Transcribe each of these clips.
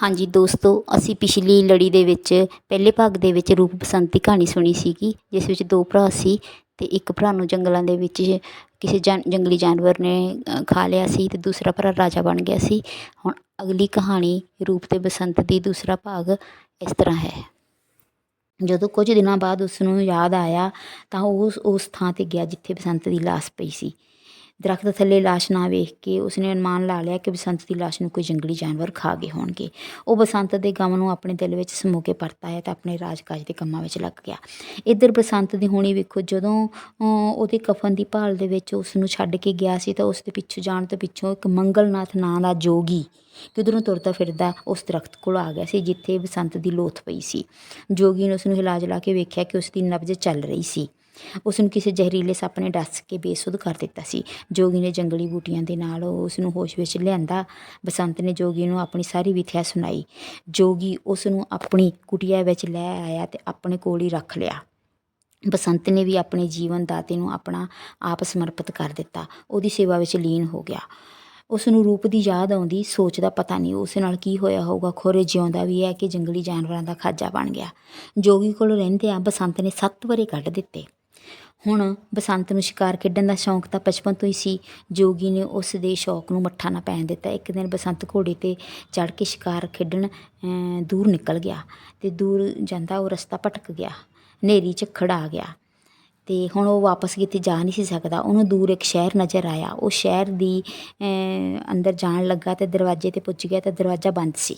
ਹਾਂਜੀ ਦੋਸਤੋ ਅਸੀਂ ਪਿਛਲੀ ਲੜੀ ਦੇ ਵਿੱਚ ਪਹਿਲੇ ਭਾਗ ਦੇ ਵਿੱਚ ਰੂਪ ਬਸੰਤ ਦੀ ਕਹਾਣੀ ਸੁਣੀ ਸੀਗੀ ਜਿਸ ਵਿੱਚ ਦੋ ਭਰਾ ਸੀ ਅਤੇ ਇੱਕ ਭਰਾ ਨੂੰ ਜੰਗਲਾਂ ਦੇ ਵਿੱਚ ਕਿਸੇ ਜਾਨ ਜੰਗਲੀ ਜਾਨਵਰ ਨੇ ਅ, ਖਾ ਲਿਆ ਸੀ ਅਤੇ ਦੂਸਰਾ ਭਰਾ ਰਾਜਾ ਬਣ ਗਿਆ ਸੀ। ਹੁਣ ਅਗਲੀ ਕਹਾਣੀ ਰੂਪ ਅਤੇ ਬਸੰਤ ਦੀ ਦੂਸਰਾ ਭਾਗ ਇਸ ਤਰ੍ਹਾਂ ਹੈ। ਜਦੋਂ ਕੁਝ ਦਿਨਾਂ ਬਾਅਦ ਉਸ ਨੂੰ ਯਾਦ ਆਇਆ ਤਾਂ ਉਹ ਉਸ ਉਸ ਥਾਂ 'ਤੇ ਗਿਆ ਜਿੱਥੇ ਬਸੰਤ ਦੀ ਲਾਸ਼ ਪਈ ਸੀ। ਦਰਖਤ ਥੱਲੇ ਲਾਸ਼ ਨਾ ਵੇਖ ਕੇ ਉਸਨੇ ਅਨੁਮਾਨ ਲਾ ਲਿਆ ਕਿ ਬਸੰਤ ਦੀ ਲਾਸ਼ ਨੂੰ ਕੋਈ ਜੰਗਲੀ ਜਾਨਵਰ ਖਾ ਗਏ ਹੋਣਗੇ। ਉਹ ਬਸੰਤ ਦੇ ਗਮ ਨੂੰ ਆਪਣੇ ਦਿਲ ਵਿੱਚ ਸਮੋ ਕੇ ਪਰਤ ਆਇਆ ਤਾਂ ਆਪਣੇ ਰਾਜ-ਕਾਜ ਦੇ ਕੰਮਾਂ ਵਿੱਚ ਲੱਗ ਗਿਆ। ਇੱਧਰ ਬਸੰਤ ਦੀ ਹੋਣੀ ਵੇਖੋ, ਜਦੋਂ ਉਹਦੇ ਕਫਨ ਦੀ ਭਾਲ ਦੇ ਵਿੱਚ ਉਸ ਨੂੰ ਛੱਡ ਕੇ ਗਿਆ ਸੀ ਤਾਂ ਉਸ ਦੇ ਪਿੱਛੋਂ ਜਾਣ ਤੋਂ ਪਿੱਛੋਂ ਇੱਕ ਮੰਗਲਨਾਥ ਨਾਂ ਦਾ ਜੋਗੀ ਕਿਧਰੋਂ ਤੁਰਦਾ ਫਿਰਦਾ ਉਸ ਦਰਖਤ ਕੋਲ ਆ ਗਿਆ ਸੀ, ਜਿੱਥੇ ਬਸੰਤ ਦੀ ਲੋਥ ਪਈ ਸੀ। ਜੋਗੀ ਨੇ ਉਸ ਨੂੰ ਹਿਲਾ ਜਲਾ ਕੇ ਵੇਖਿਆ ਕਿ ਉਸ ਦੀ ਨਬਜ਼ ਚੱਲ ਰਹੀ ਸੀ। ਉਸ ਨੂੰ ਕਿਸੇ ਜ਼ਹਿਰੀਲੇ ਸੱਪ ਨੇ ਡਸ ਕੇ ਬੇਸੁੱਧ ਕਰ ਦਿੱਤਾ ਸੀ। ਜੋਗੀ ਨੇ ਜੰਗਲੀ ਬੂਟੀਆਂ ਦੇ ਨਾਲ ਉਸ ਨੂੰ ਹੋਸ਼ ਵਿੱਚ ਲਿਆਂਦਾ। ਬਸੰਤ ਨੇ ਜੋਗੀ ਨੂੰ ਆਪਣੀ ਸਾਰੀ ਵਿਥਿਆ ਸੁਣਾਈ। ਜੋਗੀ ਉਸ ਨੂੰ ਆਪਣੀ ਕੁਟੀਆ ਵਿੱਚ ਲੈ ਆਇਆ ਤੇ ਆਪਣੇ ਕੋਲ ਹੀ ਰੱਖ ਲਿਆ। ਬਸੰਤ ਨੇ ਵੀ ਆਪਣੇ ਜੀਵਨ ਦਾਤੇ ਨੂੰ ਆਪਣਾ ਆਪ ਸਮਰਪਿਤ ਕਰ ਦਿੱਤਾ। ਉਹਦੀ ਸੇਵਾ ਵਿੱਚ ਲੀਨ ਹੋ ਗਿਆ। ਉਸ ਨੂੰ ਰੂਪ ਦੀ ਯਾਦ ਆਉਂਦੀ, ਸੋਚਦਾ ਪਤਾ ਨਹੀਂ ਉਸ ਨਾਲ ਕੀ ਹੋਇਆ ਹੋਊਗਾ। ਖੋਰੇ ਜਿਉਂਦਾ ਵੀ ਹੈ ਕਿ ਜੰਗਲੀ ਜਾਨਵਰਾਂ ਦਾ ਖਾਜਾ ਬਣ ਗਿਆ। ਜੋਗੀ ਕੋਲ ਰਹਿੰਦੇ ਆ ਬਸੰਤ ਨੇ ਸੱਤ ਵਰੇ ਕੱਢ ਦਿੱਤੇ। ਹੁਣ ਬਸੰਤ ਨੂੰ ਸ਼ਿਕਾਰ ਖੇਡਣ ਦਾ ਸ਼ੌਂਕ ਤਾਂ ਬਚਪਨ ਤੋਂ ਹੀ ਸੀ। ਜੋਗੀ ਨੇ ਉਸ ਦੇ ਸ਼ੌਕ ਨੂੰ ਮੱਠਾ ਨਾ ਪੈਣ ਦਿੱਤਾ। ਇੱਕ ਦਿਨ ਬਸੰਤ ਘੋੜੇ ਤੇ ਚੜ੍ਹ ਕੇ ਸ਼ਿਕਾਰ ਖੇਡਣ ਦੂਰ ਨਿਕਲ ਗਿਆ ਤੇ ਦੂਰ ਜਾਂਦਾ ਉਹ ਰਸਤਾ ਭਟਕ ਗਿਆ, ਹਨੇਰੀ 'ਚ ਆ ਗਿਆ ਤੇ ਹੁਣ ਉਹ ਵਾਪਸ ਕਿਤੇ ਜਾ ਨਹੀਂ ਸੀ ਸਕਦਾ। ਉਹਨੂੰ ਦੂਰ ਇੱਕ ਸ਼ਹਿਰ ਨਜ਼ਰ ਆਇਆ। ਉਹ ਸ਼ਹਿਰ ਦੀ ਅੰਦਰ ਜਾਣ ਲੱਗਾ ਤੇ ਦਰਵਾਜ਼ੇ ਤੇ ਪੁੱਜ ਗਿਆ ਤਾਂ ਦਰਵਾਜ਼ਾ ਬੰਦ ਸੀ।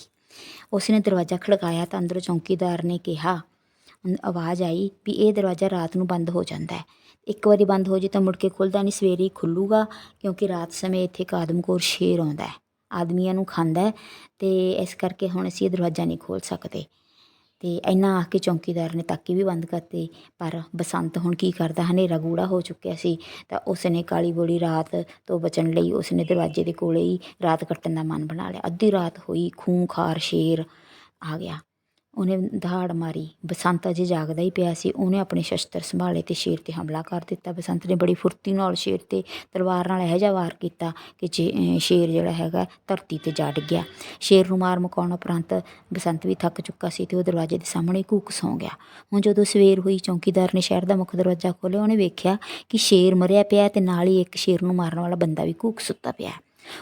ਉਸਨੇ ਦਰਵਾਜ਼ਾ ਖੜਕਾਇਆ ਤਾਂ ਅੰਦਰੋਂ ਚੌਕੀਦਾਰ ਨੇ ਕਿਹਾ ਆਵਾਜ਼ ਆਈ ਵੀ ਇਹ ਦਰਵਾਜ਼ਾ ਰਾਤ ਨੂੰ ਬੰਦ ਹੋ ਜਾਂਦਾ ਹੈ। ਇੱਕ ਵਾਰੀ ਬੰਦ ਹੋ ਜੇ ਤਾਂ ਮੁੜ ਕੇ ਖੁੱਲਦਾ ਨਹੀਂ, ਸਵੇਰੇ ਹੀ ਖੁੱਲੂਗਾ, ਕਿਉਂਕਿ ਰਾਤ ਸਮੇਂ ਇੱਥੇ ਇੱਕ ਆਦਮਖੋਰ ਸ਼ੇਰ ਆਉਂਦਾ ਹੈ। ਆਦਮੀਆਂ ਨੂੰ ਖਾਂਦਾ ਹੈ ਤੇ ਇਸ ਕਰਕੇ ਹੁਣ ਅਸੀਂ ਇਹ ਦਰਵਾਜ਼ਾ ਨਹੀਂ ਖੋਲ ਸਕਦੇ। ਤੇ ਇੰਨਾ ਆ ਕੇ ਚੌਕੀਦਾਰ ਨੇ ਤਾਕੀ ਵੀ ਬੰਦ ਕਰਤੀ, ਪਰ ਬਸੰਤ ਹੁਣ ਕੀ ਕਰਦਾ, ਹਨੇਰਾ ਗੂੜਾ ਹੋ ਚੁੱਕਿਆ ਸੀ, ਤਾਂ ਉਸ ਨੇ ਕਾਲੀ ਬੋਲੀ ਰਾਤ ਤੋਂ ਬਚਣ ਲਈ ਉਸ ਨੇ ਦਰਵਾਜ਼ੇ ਦੇ ਕੋਲੇ ਹੀ ਰਾਤ ਕੱਟਣ ਦਾ ਮਨ ਬਣਾ ਲਿਆ। ਅੱਧੀ ਰਾਤ ਹੋਈ, ਖੂੰਖਾਰ ਸ਼ੇਰ ਆ ਗਿਆ। ਉਹਨੇ ਦਹਾੜ ਮਾਰੀ। ਬਸੰਤ ਅਜੇ ਜਾਗਦਾ ਹੀ ਪਿਆ ਸੀ। ਉਹਨੇ ਆਪਣੇ ਸ਼ਸਤਰ ਸੰਭਾਲੇ ਤੇ ਸ਼ੇਰ ਤੇ ਹਮਲਾ ਕਰ ਦਿੱਤਾ। ਬਸੰਤ ਨੇ ਬੜੀ ਫੁਰਤੀ ਨਾਲ ਸ਼ੇਰ ਤੇ ਤਲਵਾਰ ਨਾਲ ਇਹੋ ਜਿਹਾ ਵਾਰ ਕੀਤਾ ਕਿ ਜੇ- ਸ਼ੇਰ ਜਿਹੜਾ ਹੈਗਾ ਧਰਤੀ ਤੇ ਜਾ ਡਿੱਗਿਆ ਸ਼ੇਰ ਨੂੰ ਮਾਰ ਮੁਕਾਉਣ ਉਪਰੰਤ ਬਸੰਤ ਵੀ ਥੱਕ ਚੁੱਕਾ ਸੀ ਤੇ ਉਹ ਦਰਵਾਜ਼ੇ ਦੇ ਸਾਹਮਣੇ ਘੂਕ ਸੌਂ ਗਿਆ। ਹੁਣ ਜਦੋਂ ਸਵੇਰ ਹੋਈ, ਚੌਕੀਦਾਰ ਨੇ ਸ਼ਹਿਰ ਦਾ ਮੁੱਖ ਦਰਵਾਜ਼ਾ ਖੋਲ੍ਹਿਆ। ਉਹਨੇ ਵੇਖਿਆ ਕਿ ਸ਼ੇਰ ਮਰਿਆ ਪਿਆ ਤੇ ਨਾਲ ਹੀ ਇੱਕ ਸ਼ੇਰ ਨੂੰ ਮਾਰਨ ਵਾਲਾ ਬੰਦਾ ਵੀ ਘੂਕ ਸੁੱਤਾ ਪਿਆ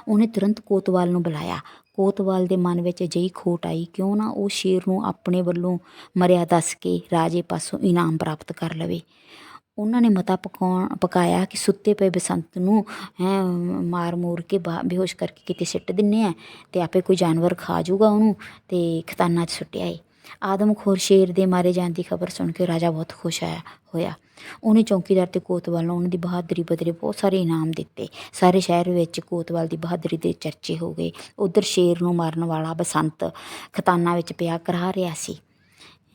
ਉਹਨੇ ਤੁਰੰਤ ਕੋਤਵਾਲ ਨੂੰ ਬੁਲਾਇਆ। ਕੋਤਵਾਲ ਦੇ ਮਨ ਵਿੱਚ ਅਜਿਹੀ ਖੋਟ ਆਈ, ਕਿਉਂ ਨਾ ਉਹ ਸ਼ੇਰ ਨੂੰ ਆਪਣੇ ਵੱਲੋਂ ਮਰਿਆ ਦੱਸ ਕੇ ਰਾਜੇ ਪਾਸੋਂ ਇਨਾਮ ਪ੍ਰਾਪਤ ਕਰ ਲਵੇ? ਉਹਨਾਂ ਨੇ ਮਤਾ ਪਕਾਉਣ, ਪਕਾਇਆ ਕਿ ਸੁੱਤੇ ਪਏ ਬਸੰਤ ਨੂੰ, ਹੈਂ, ਮਾਰ ਮੂਰ ਕੇ ਬਾ- ਬੇਹੋਸ਼ ਕਰਕੇ ਕਿਤੇ ਸਿੱਟ ਦਿੰਨੇ ਆ ਤੇ ਆਪੇ ਕੋਈ ਜਾਨਵਰ ਖਾ ਜਾਊਗਾ ਉਹਨੂੰ ਤੇ ਖਤਾਨਾ 'ਚ ਸੁੱਟਿਆ ਏ। ਆਦਮਖੋਰ ਸ਼ੇਰ ਦੇ ਮਾਰੇ ਜਾਣ ਦੀ ਖਬਰ ਸੁਣ ਕੇ ਰਾਜਾ ਬਹੁਤ ਖੁਸ਼ ਆਇਆ ਹੋਇਆ। ਉਹਨੇ ਚੌਕੀਦਾਰ ਤੇ ਕੋਤਵਾਲ ਨੂੰ, ਉਹਨਾਂ ਦੀ ਬਹਾਦਰੀ ਬਦਲੇ ਬਹੁਤ ਸਾਰੇ ਇਨਾਮ ਦਿੱਤੇ। ਸਾਰੇ ਸ਼ਹਿਰ ਵਿੱਚ ਕੋਤਵਾਲ ਦੀ ਬਹਾਦਰੀ ਦੇ ਚਰਚੇ ਹੋ ਗਏ। ਉਧਰ ਸ਼ੇਰ ਨੂੰ ਮਾਰਨ ਵਾਲਾ ਬਸੰਤ ਖਤਾਨਾ ਵਿੱਚ ਪਿਆ ਕਰਾ ਰਿਹਾ ਸੀ।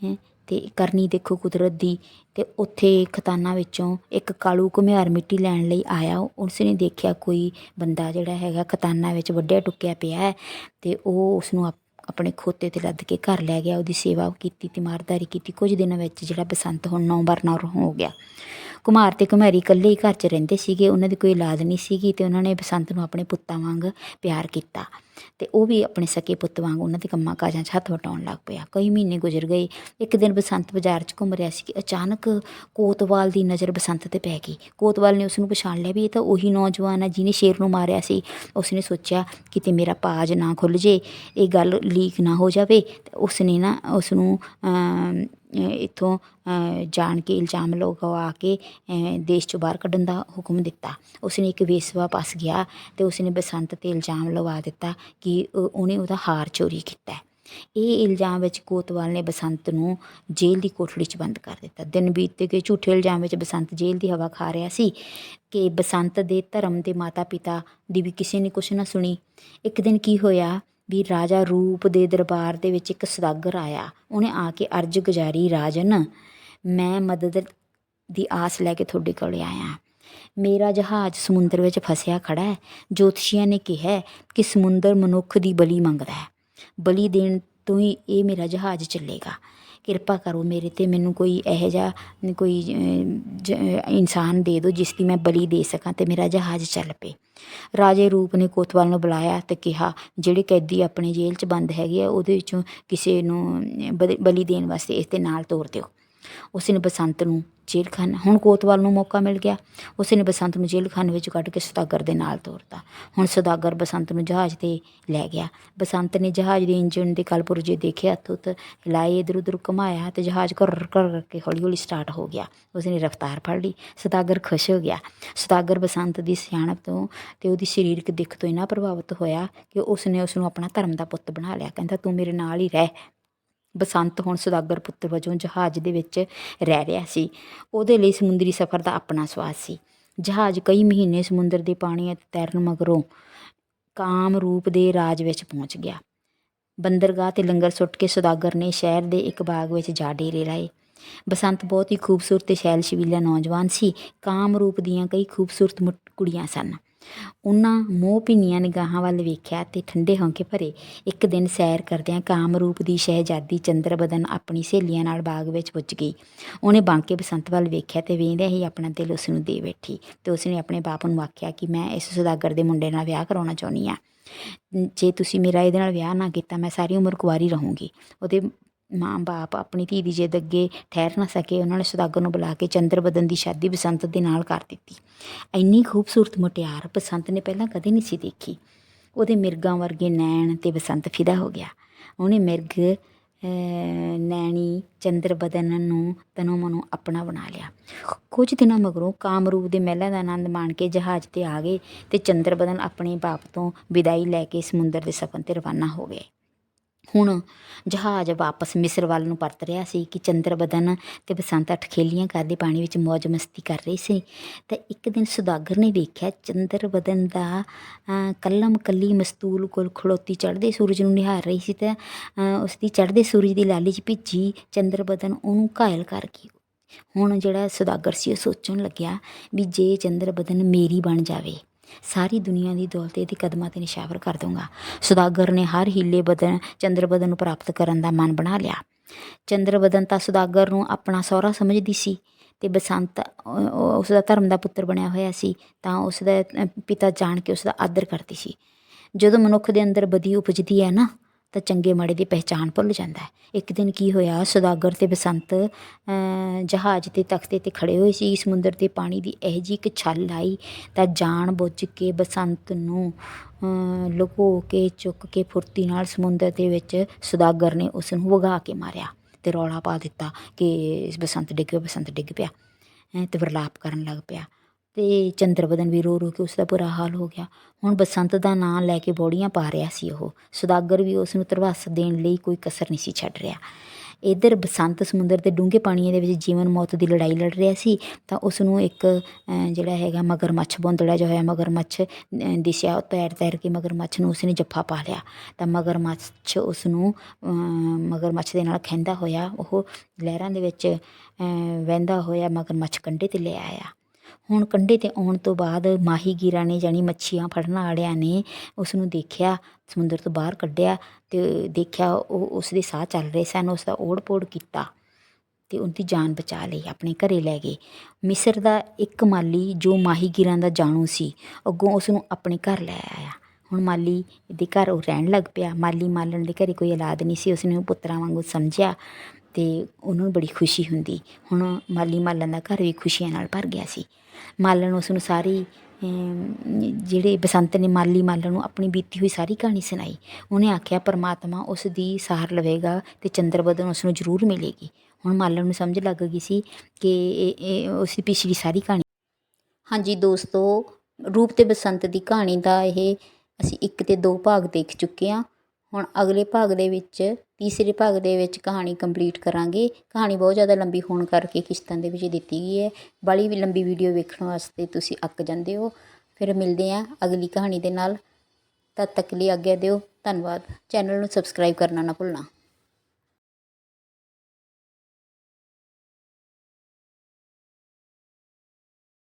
ਹੈਂ, ਤੇ ਕਰਨੀ ਦੇਖੋ ਕੁਦਰਤ ਦੀ। ਤੇ ਉੱਥੇ ਖਤਾਨਾ ਵਿੱਚੋਂ ਇੱਕ ਕਾਲੂ ਘੁਮਿਆਰ ਮਿੱਟੀ ਲੈਣ ਲਈ ਆਇਆ। ਉਸ ਨੇ ਦੇਖਿਆ ਕੋਈ ਬੰਦਾ ਜਿਹੜਾ ਹੈਗਾ ਖਤਾਨਾ ਵਿੱਚ ਵੱਡਿਆ ਟੁੱਕਿਆ ਪਿਆ ਹੈ। ਤੇ ਉਹ ਉਸ ਨੂੰ ਆਪ- ਆਪਣੇ ਖੋਤੇ ਤੇ ਲੱਦ ਕੇ ਘਰ ਲੈ ਗਿਆ, ਉਹਦੀ ਸੇਵਾ ਕੀਤੀ ਤੇ ਮਾਰਦਾਰੀ ਕੀਤੀ। ਕੁਝ ਦਿਨਾਂ ਵਿੱਚ ਜਿਹੜਾ ਬਸੰਤ ਹੁਣ ਨੌ ਬਰਨਰ ਹੋ ਗਿਆ। ਕੁਮਾਰ ਤੇ ਕੁਮਾਰੀ ਇਕੱਲੇ ਹੀ ਘਰ 'ਚ ਰਹਿੰਦੇ ਸੀਗੇ, ਉਹਨਾਂ ਦੀ ਕੋਈ ਔਲਾਦ ਨਹੀਂ ਸੀਗੀ ਤੇ ਉਹਨਾਂ ਨੇ ਬਸੰਤ ਨੂੰ ਆਪਣੇ ਪੁੱਤਾਂ ਵਾਂਗ ਪਿਆਰ ਕੀਤਾ। ਤੇ ਉਹ ਵੀ ਆਪਣੇ ਸਕੇ ਪੁੱਤ ਵਾਂਗ ਉਹਨਾਂ ਦੇ ਕੰਮਾਂ ਕਾਜਾਂ 'ਚ ਹੱਥ ਵਟਾਉਣ ਲੱਗ ਪਿਆ। ਕਈ ਮਹੀਨੇ ਗੁਜ਼ਰ ਗਏ, ਇੱਕ ਦਿਨ ਬਸੰਤ ਬਾਜ਼ਾਰ 'ਚ ਘੁੰਮ ਰਿਹਾ ਸੀ ਕਿ ਅਚਾਨਕ ਕੋਤਵਾਲ ਦੀ ਨਜ਼ਰ ਬਸੰਤ ਤੇ ਪੈ ਗਈ। ਕੋਤਵਾਲ ਨੇ ਉਸ ਨੂੰ ਪਛਾਣ ਲਿਆ ਵੀ ਇਹ ਤਾਂ ਉਹੀ ਨੌਜਵਾਨ ਹੈ ਜਿਹਨੇ ਸ਼ੇਰ ਨੂੰ ਮਾਰਿਆ ਸੀ। ਉਸਨੇ ਸੋਚਿਆ ਕਿਤੇ ਮੇਰਾ ਪਾਜ ਨਾ ਖੁੱਲ ਜੇ, ਇਹ ਗੱਲ ਲੀਕ ਨਾ ਹੋ ਜਾਵੇ। ਉਸ ਨੇ ਨਾ ਉਸ ਨੂੰ ਇੱਥੋਂ ਜਾਣ ਕੇ ਇਲਜ਼ਾਮ ਲਗਵਾ ਕੇ ਦੇਸ਼ ਚੋਂ ਬਾਹਰ ਕੱਢਣ ਦਾ ਹੁਕਮ ਦਿੱਤਾ। ਉਸਨੇ ਇੱਕ ਵੇਸਵਾ ਪਾਸ ਗਿਆ ਅਤੇ ਉਸਨੇ ਬਸੰਤ ਤੇ ਇਲਜ਼ਾਮ ਲਵਾ ਦਿੱਤਾ ਕਿ ਉਹਨੇ ਉਹਦਾ ਹਾਰ ਚੋਰੀ ਕੀਤਾ ਇਹ ਇਲਜ਼ਾਮ ਵਿੱਚ ਕੋਤਵਾਲ ਨੇ ਬਸੰਤ ਨੂੰ ਜੇਲ੍ਹ ਦੀ ਕੋਠੜੀ 'ਚ ਬੰਦ ਕਰ ਦਿੱਤਾ। ਦਿਨ ਬੀਤਦੇ ਗਏ, ਝੂਠੇ ਇਲਜ਼ਾਮ ਵਿੱਚ ਬਸੰਤ ਜੇਲ੍ਹ ਦੀ ਹਵਾ ਖਾ ਰਿਹਾ ਸੀ ਕਿ ਬਸੰਤ ਦੇ ਧਰਮ ਦੇ ਮਾਤਾ ਪਿਤਾ ਦੀ ਵੀ ਕਿਸੇ ਨੇ ਕੁਛ ਨਾ ਸੁਣੀ। ਇੱਕ ਦਿਨ ਕੀ ਹੋਇਆ? ਵੀ ਰਾਜਾ ਰੂਪ ਦੇ ਦਰਬਾਰ ਦੇ ਵਿੱਚ ਇੱਕ ਸਦਾਗਰ ਆਇਆ। ਉਹਨੇ ਆ ਕੇ ਅਰਜ਼ ਗੁਜ਼ਾਰੀ, ਰਾਜਨ, ਮੈਂ ਮਦਦ ਦੀ ਆਸ ਲੈ ਕੇ ਤੁਹਾਡੇ ਕੋਲ ਆਇਆ। ਮੇਰਾ ਜਹਾਜ਼ ਸਮੁੰਦਰ ਵਿੱਚ ਫਸਿਆ ਖੜਾ ਹੈ। ਜੋਤਸ਼ੀਆਂ ਨੇ ਕਿਹਾ ਕਿ ਸਮੁੰਦਰ ਮਨੁੱਖ ਦੀ ਬਲੀ ਮੰਗਦਾ ਹੈ। ਬਲੀ ਦੇਣ ਤੋਂ ਹੀ ਇਹ ਮੇਰਾ ਜਹਾਜ਼ ਚੱਲੇਗਾ। ਕਿਰਪਾ ਕਰੋ ਮੇਰੇ 'ਤੇ ਮੈਨੂੰ ਕੋਈ ਇਹੋ ਜਿਹਾ ਕੋਈ ਜ- ਇਨਸਾਨ ਦੇ ਦਿਓ ਜਿਸ ਦੀ ਮੈਂ ਬਲੀ ਦੇ ਸਕਾਂ ਅਤੇ ਮੇਰਾ ਜਹਾਜ਼ ਚੱਲ ਪਏ। ਰਾਜੇ ਰੂਪ ਨੇ ਕੋਤਵਾਲ ਨੂੰ ਬੁਲਾਇਆ ਅਤੇ ਕਿਹਾ ਜਿਹੜੇ ਕੈਦੀ ਆਪਣੇ ਜੇਲ੍ਹ 'ਚ ਬੰਦ ਹੈਗੇ ਆ ਉਹਦੇ ਵਿੱਚੋਂ ਕਿਸੇ ਨੂੰ ਅ, ਬਲੀ- ਬਲੀ ਦੇਣ ਵਾਸਤੇ ਇਸ ਦੇ ਨਾਲ ਤੋਰ ਦਿਓ। ਉਸ ਨੇ ਬਸੰਤ ਨੂੰ ਜੇਲ੍ਹਖਾਨਾ ਹੁਣ ਕੋਤਵਾਲ ਨੂੰ ਮੌਕਾ ਮਿਲ ਗਿਆ। ਉਸ ਨੇ ਬਸੰਤ ਨੂੰ ਜੇਲ੍ਹ ਵਿੱਚ ਕੱਢ ਕੇ ਸੁਦਾਗਰ ਦੇ ਨਾਲ ਤੋਰਤਾ। ਹੁਣ ਸੁਦਾਗਰ ਬਸੰਤ ਨੂੰ ਜਹਾਜ਼ ਤੇ ਲੈ ਗਿਆ। ਬਸੰਤ ਨੇ ਜਹਾਜ਼ ਦੇ ਇੰਜਣ ਦੇ ਕਲ ਪੁਰਜੇ ਦੇਖਿਆ ਹੱਥ ਉੱਤ ਹਿਲਾਏ ਇਧਰ ਉਧਰ ਘੁਮਾਇਆ ਤੇ ਜਹਾਜ਼ ਘਰ ਘਰ ਕਰਕੇ ਹੌਲੀ ਹੌਲੀ ਸਟਾਰਟ ਹੋ ਗਿਆ। ਉਸ ਨੇ ਰਫ਼ਤਾਰ ਫੜ ਲਈ। ਸੁਦਾਗਰ ਖੁਸ਼ ਹੋ ਗਿਆ। ਸੁਦਾਗਰ ਬਸੰਤ ਦੀ ਸਿਆਣਪ ਤੋਂ ਤੇ ਉਹਦੀ ਸਰੀਰਕ ਦਿੱਖ ਤੋਂ ਇੰਨਾ ਪ੍ਰਭਾਵਿਤ ਹੋਇਆ ਕਿ ਉਸਨੇ ਉਸ ਨੂੰ ਆਪਣਾ ਧਰਮ ਦਾ ਪੁੱਤ ਬਣਾ ਲਿਆ। ਕਹਿੰਦਾ, ਤੂੰ ਮੇਰੇ ਨਾਲ ਹੀ ਰਹਿ। ਬਸੰਤ ਹੁਣ ਸੁਦਾਗਰ ਪੁੱਤਰ ਵਜੋਂ ਜਹਾਜ਼ ਦੇ ਵਿੱਚ ਰਹਿ ਰਿਹਾ ਸੀ। ਉਹਦੇ ਲਈ ਸਮੁੰਦਰੀ ਸਫ਼ਰ ਦਾ ਆਪਣਾ ਸਵਾਦ ਸੀ। ਜਹਾਜ਼ ਕਈ ਮਹੀਨੇ ਸਮੁੰਦਰ ਦੇ ਪਾਣੀ ਅਤੇ ਤੈਰਨ ਮਗਰੋਂ ਕਾਮ ਰੂਪ ਦੇ ਰਾਜ ਵਿੱਚ ਪਹੁੰਚ ਗਿਆ। ਬੰਦਰਗਾਹ ਤੇ ਲੰਗਰ ਸੁੱਟ ਕੇ ਸੁਦਾਗਰ ਨੇ ਸ਼ਹਿਰ ਦੇ ਇੱਕ ਬਾਗ ਵਿੱਚ ਜਾ ਡੇਰੇ ਲਾਏ। ਬਸੰਤ ਬਹੁਤ ਹੀ ਖੂਬਸੂਰਤ ਤੇ ਸ਼ੈਲ ਸ਼ਵੀਲਾ ਨੌਜਵਾਨ ਸੀ। ਕਾਮ ਰੂਪ ਦੀਆਂ ਕਈ ਖੂਬਸੂਰਤ ਮੁਟ- ਕੁੜੀਆਂ ਸਨ। ਉਹਨਾਂ ਮੋਹ ਭਿੰਨੀਆਂ ਨਿਗਾਹਾਂ ਵੱਲ ਵੇਖਿਆ ਤੇ ਠੰਡੇ ਹੌਂਕੇ ਭਰੇ ਇੱਕ ਦਿਨ ਸੈਰ ਕਰਦਿਆਂ ਕਾਮ ਰੂਪ ਦੀ ਸ਼ਹਿਜ਼ਾਦੀ ਚੰਦਰਬਦਨ ਆਪਣੀ ਸਹੇਲੀਆਂ ਨਾਲ ਬਾਗ ਵਿੱਚ ਪੁੱਜ ਗਈ। ਉਹਨੇ ਬਾਂਕੇ ਬਸੰਤ ਵੱਲ ਵੇਖਿਆ ਤੇ ਵੇਂਦਿਆਂ ਹੀ ਆਪਣਾ ਦਿਲ ਉਸ ਨੂੰ ਦੇ ਬੈਠੀ ਤੇ ਉਸਨੇ ਆਪਣੇ ਬਾਪ ਨੂੰ ਆਖਿਆ ਕਿ ਮੈਂ ਇਸ ਸੁਦਾਗਰ ਦੇ ਮੁੰਡੇ ਨਾਲ ਵਿਆਹ ਕਰਾਉਣਾ ਚਾਹੁੰਦੀ ਆ ਜੇ ਤੁਸੀਂ ਮੇਰਾ ਇਹਦੇ ਨਾਲ ਵਿਆਹ ਨਾ ਕੀਤਾ, ਮੈਂ ਸਾਰੀ ਉਮਰ ਕੁਆਰੀ ਰਹੂੰਗੀ। ਉਹਦੇ ਮਾਂ ਬਾਪ ਆਪਣੀ ਧੀ ਦੀ ਜਿੱਦ ਅੱਗੇ ਠਹਿਰ ਨਾ ਸਕੇ ਉਹਨਾਂ ਨੇ ਸੁਦਾਗਰ ਨੂੰ ਬੁਲਾ ਕੇ ਚੰਦਰਬਦਨ ਦੀ ਸ਼ਾਦੀ ਬਸੰਤ ਦੇ ਨਾਲ ਕਰ ਦਿੱਤੀ। ਇੰਨੀ ਖੂਬਸੂਰਤ ਮੁਟਿਆਰ ਬਸੰਤ ਨੇ ਪਹਿਲਾਂ ਕਦੇ ਨਹੀਂ ਸੀ ਦੇਖੀ। ਉਹਦੇ ਮਿਰਗਾਂ ਵਰਗੇ ਨੈਣ ਤੇ ਬਸੰਤ ਫਿਦਾ ਹੋ ਗਿਆ। ਉਹਨੇ ਮਿਰਗ ਅਹ, ਨੈਣੀ ਚੰਦਰਬਦਨ ਨੂੰ ਤਨੋਂ ਮਨੋਂ ਆਪਣਾ ਬਣਾ ਲਿਆ। ਕੁਝ ਦਿਨਾਂ ਮਗਰੋਂ ਕਾਮਰੂਪ ਦੇ ਮਹਿਲਾਂ ਦਾ ਆਨੰਦ ਮਾਣ ਕੇ ਜਹਾਜ਼ ਤੇ ਆ ਗਏ ਤੇ ਚੰਦਰਬਦਨ ਆਪਣੇ ਬਾਪ ਤੋਂ ਵਿਦਾਈ ਲੈ ਕੇ ਸਮੁੰਦਰ ਦੇ ਸਫ਼ਰ ਤੇ ਰਵਾਨਾ ਹੋ ਗਏ। ਹੁਣ ਜਹਾਜ਼ ਵਾਪਸ ਮਿਸਰ ਵੱਲ ਨੂੰ ਪਰਤ ਰਿਹਾ ਸੀ ਕਿ ਚੰਦਰਬਦਨ ਤੇ ਬਸੰਤ ਅਠਖੇਲੀਆਂ ਕਰਦੇ ਪਾਣੀ ਵਿੱਚ ਮौज ਮਸਤੀ ਕਰ ਰਹੀ ਸੀ। ਤਾਂ ਇੱਕ ਦਿਨ ਸੁਦਾਗਰ ਨੇ ਵੇਖਿਆ ਚੰਦਰਬਦਨ ਦਾ ਕੱਲਮ ਕੱਲੀ ਮਸਤੂਲ ਕੋਲ ਖੜੋਤੀ ਚੜ੍ਹਦੇ ਸੂਰਜ ਨੂੰ ਨਿਹਾਰ ਰਹੀ ਸੀ ਤਾਂ ਅਹ, ਉਸ ਦੀ ਚੜ੍ਹਦੇ ਸੂਰਜ ਦੀ ਲਾਲੀ 'ਚ ਭਿੱਜੀ ਚੰਦਰਬਦਨ ਉਹਨੂੰ ਘਾਇਲ ਕਰ ਗਈ। ਹੁਣ ਜਿਹੜਾ ਸੁਦਾਗਰ ਸੀ ਉਹ ਸੋਚਣ ਲੱਗਿਆ ਵੀ ਜੇ ਚੰਦਰਬਦਨ ਮੇਰੀ ਬਣ ਜਾਵੇ। ਸਾਰੀ ਦੁਨੀਆ ਦੀ ਦੌਲਤ ਇਹਦੇ ਕਦਮਾਂ ਤੇ ਨਿਸ਼ਾਵਰ ਕਰ ਦੂੰਗਾ ਸੁਦਾਗਰ ਨੇ ਹਰ ਹੀਲੇ ਬਦਨ ਚੰਦਰਬਦਨ ਨੂੰ ਪ੍ਰਾਪਤ ਕਰਨ ਦਾ ਮਨ ਬਣਾ ਲਿਆ। ਚੰਦਰਬਦਨ ਤਾਂ ਸੁਦਾਗਰ ਨੂੰ ਆਪਣਾ ਸਹੁਰਾ ਸਮਝਦੀ ਸੀ ਤੇ ਬਸੰਤ ਉਸ ਦਾ ਧਰਮ ਦਾ ਪੁੱਤਰ ਬਣਿਆ ਹੋਇਆ ਸੀ ਤਾਂ ਉਸ ਦਾ ਪਿਤਾ ਜਾਣ ਕੇ ਉਸ ਦਾ ਆਦਰ ਕਰਦੀ ਸੀ। ਜਦੋਂ ਮਨੁੱਖ ਦੇ ਅੰਦਰ ਬਦੀ ਉਪਜਦੀ ਹੈ ਨਾ ਤਾਂ ਚੰਗੇ ਮਾੜੇ ਦੀ ਪਹਿਚਾਣ ਭੁੱਲ ਜਾਂਦਾ ਹੈ। ਇੱਕ ਦਿਨ ਕੀ ਹੋਇਆ, ਸੁਦਾਗਰ ਤੇ ਬਸੰਤ ਜਹਾਜ਼ ਦੇ ਤਖਤੇ ਤੇ ਖੜੇ ਹੋਏ ਸੀ। ਸਮੁੰਦਰ ਦੇ ਪਾਣੀ ਦੀ ਇਹ ਜੀ ਇੱਕ ਛੱਲ ਆਈ ਤਾਂ ਜਾਣ ਬੁੱਝ ਕੇ ਬਸੰਤ ਨੂੰ ਲੁਕੋ ਕੇ, ਚੁੱਕ ਕੇ ਫੁਰਤੀ ਨਾਲ ਸਮੁੰਦਰ ਦੇ ਵਿੱਚ ਸੁਦਾਗਰ ਨੇ ਉਸ ਨੂੰ ਵਗਾ ਕੇ ਮਾਰਿਆ ਤੇ ਰੌਲਾ ਪਾ ਦਿੱਤਾ ਕਿ ਬਸੰਤ ਡਿੱਗ ਪਿਆ, ਬਸੰਤ ਡਿੱਗ ਪਿਆ ਹੈਂ ਤੇ ਵਿਰਲਾਪ ਕਰਨ ਲੱਗ ਪਿਆ। ਤੇ ਚੰਦਰਬਦਨ ਵੀ ਰੋ ਰੋ ਕੇ ਉਸ ਦਾ ਬੁਰਾ ਹਾਲ ਹੋ ਗਿਆ। ਹੁਣ ਬਸੰਤ ਦਾ ਨਾਂ ਲੈ ਕੇ ਬੋੜੀਆਂ ਪਾ ਰਿਹਾ ਸੀ ਉਹ। ਸੁਦਾਗਰ ਵੀ ਉਸ ਨੂੰ ਧਰਵਾਸ ਦੇਣ ਲਈ ਕੋਈ ਕਸਰ ਨਹੀਂ ਸੀ ਛੱਡ ਰਿਹਾ। ਇਧਰ ਬਸੰਤ ਸਮੁੰਦਰ ਦੇ ਡੂੰਘੇ ਪਾਣੀਆਂ ਦੇ ਵਿੱਚ ਜੀਵਨ ਮੌਤ ਦੀ ਲੜਾਈ ਲੜ ਰਿਹਾ ਸੀ, ਤਾਂ ਉਸ ਨੂੰ ਇੱਕ ਜਿਹੜਾ ਹੈਗਾ ਮਗਰਮੱਛ, ਬੋਂਦੜਾ ਜੋ ਹੋਇਆ ਮਗਰਮੱਛ ਦਿਸਿਆ ਤੈਰ ਤੈਰ ਕੇ ਮਗਰਮੱਛ ਨੂੰ ਉਸਨੇ ਜੱਫਾ ਪਾ ਲਿਆ। ਤਾਂ ਮਗਰਮੱਛ ਉਸ ਨੂੰ ਮਗਰਮੱਛ ਦੇ ਨਾਲ ਖਹਿੰਦਾ ਹੋਇਆ, ਉਹ ਲਹਿਰਾਂ ਦੇ ਵਿੱਚ ਵਹਿੰਦਾ ਹੋਇਆ ਮਗਰਮੱਛ ਕੰਢੇ ਤੇ ਲੈ ਆਇਆ। ਹੁਣ ਕੰਢੇ ਤੇ ਆਉਣ ਤੋਂ ਬਾਅਦ ਮਾਹੀਗੀਰਾਂ ਨੇ ਜਾਣੀ ਮੱਛੀਆਂ ਫੜਨ ਵਾਲਿਆਂ ਨੇ ਉਸ ਨੂੰ ਦੇਖਿਆ, ਸਮੁੰਦਰ ਤੋਂ ਬਾਹਰ ਕੱਢਿਆ ਤੇ ਦੇਖਿਆ ਉਹ ਉਸ ਦੇ ਸਾਹ ਚੱਲ ਰਹੇ ਸਨ ਉਸ ਦਾ ਓੜ-ਪੋੜ ਕੀਤਾ ਤੇ ਉਹਦੀ ਜਾਨ ਬਚਾ ਲਈ, ਆਪਣੇ ਘਰੇ ਲੈ ਗਏ। ਮਿਸਰ ਦਾ ਇੱਕ ਮਾਲੀ ਜੋ ਮਾਹੀਗੀਰਾਂ ਦਾ ਜਾਣੂ ਸੀ, ਅੱਗੋਂ ਉਸ ਨੂੰ ਆਪਣੇ ਘਰ ਲੈ ਆਇਆ। ਹੁਣ ਮਾਲੀ ਦੇ ਘਰ ਉਹ ਰਹਿਣ ਲੱਗ ਪਿਆ। ਮਾਲੀ ਮਾਲਣ ਦੇ ਘਰੇ ਕੋਈ ਔਲਾਦ ਨਹੀਂ ਸੀ ਉਸ ਨੇ ਉਹ ਪੁੱਤਰਾਂ ਵਾਂਗੂ ਸਮਝਿਆ ਤੇ ਉਹਨੂੰ ਬੜੀ ਖੁਸ਼ੀ ਹੁੰਦੀ। ਹੁਣ ਮਾਲੀ ਮਾਲਣ ਦਾ ਘਰ ਵੀ ਖੁਸ਼ੀਆਂ ਨਾਲ ਭਰ ਗਿਆ ਸੀ। ਮਾਲਣ ਉਸ ਨੂੰ ਸਾਰੀ ਜਿਹੜੇ ਬਸੰਤ ਨੇ ਮਾਲੀ ਮਾਲਣ ਨੂੰ ਆਪਣੀ ਬੀਤੀ ਹੋਈ ਸਾਰੀ ਕਹਾਣੀ ਸੁਣਾਈ, ਉਹਨੇ ਆਖਿਆ ਪਰਮਾਤਮਾ ਉਸ ਦੀ ਸਾਰ ਲਵੇਗਾ ਤੇ ਚੰਦਰਬਦਨ ਉਸ ਨੂੰ ਜ਼ਰੂਰ ਮਿਲੇਗੀ। ਹੁਣ ਮਾਲਣ ਨੂੰ ਸਮਝ ਲੱਗ ਗਈ ਸੀ ਕਿ ਇਹ ਇਹ ਉਸ ਦੀ ਪਿਛਲੀ ਸਾਰੀ ਕਹਾਣੀ। ਹਾਂਜੀ ਦੋਸਤੋ, ਰੂਪ ਤੇ ਬਸੰਤ ਦੀ ਕਹਾਣੀ ਦਾ ਇਹ ਅਸੀਂ ਇੱਕ ਤੇ ਦੋ ਭਾਗ ਦੇਖ ਚੁੱਕੇ ਹਾਂ। ਹੁਣ ਅਗਲੇ ਭਾਗ ਦੇ ਵਿੱਚ ਤੀਸਰੇ ਭਾਗ ਦੇ ਵਿੱਚ ਕਹਾਣੀ ਕੰਪਲੀਟ ਕਰਾਂਗੇ। ਕਹਾਣੀ ਬਹੁਤ ਜ਼ਿਆਦਾ ਲੰਬੀ ਹੋਣ ਕਰਕੇ ਕਿਸ਼ਤਾਂ ਦੇ ਵਿੱਚ ਦਿੱਤੀ ਗਈ ਹੈ। ਬੜੀ ਵੀ ਲੰਬੀ ਵੀਡੀਓ ਵੇਖਣ ਵਾਸਤੇ ਤੁਸੀਂ ਅੱਕ ਜਾਂਦੇ ਹੋ। ਫਿਰ ਮਿਲਦੇ ਹਾਂ ਅਗਲੀ ਕਹਾਣੀ ਦੇ ਨਾਲ। ਤਦ ਤੱਕ ਲਈ ਆਗਿਆ ਦਿਓ। ਧੰਨਵਾਦ। ਚੈਨਲ ਨੂੰ ਸਬਸਕ੍ਰਾਈਬ ਕਰਨਾ ਨਾ ਭੁੱਲਣਾ।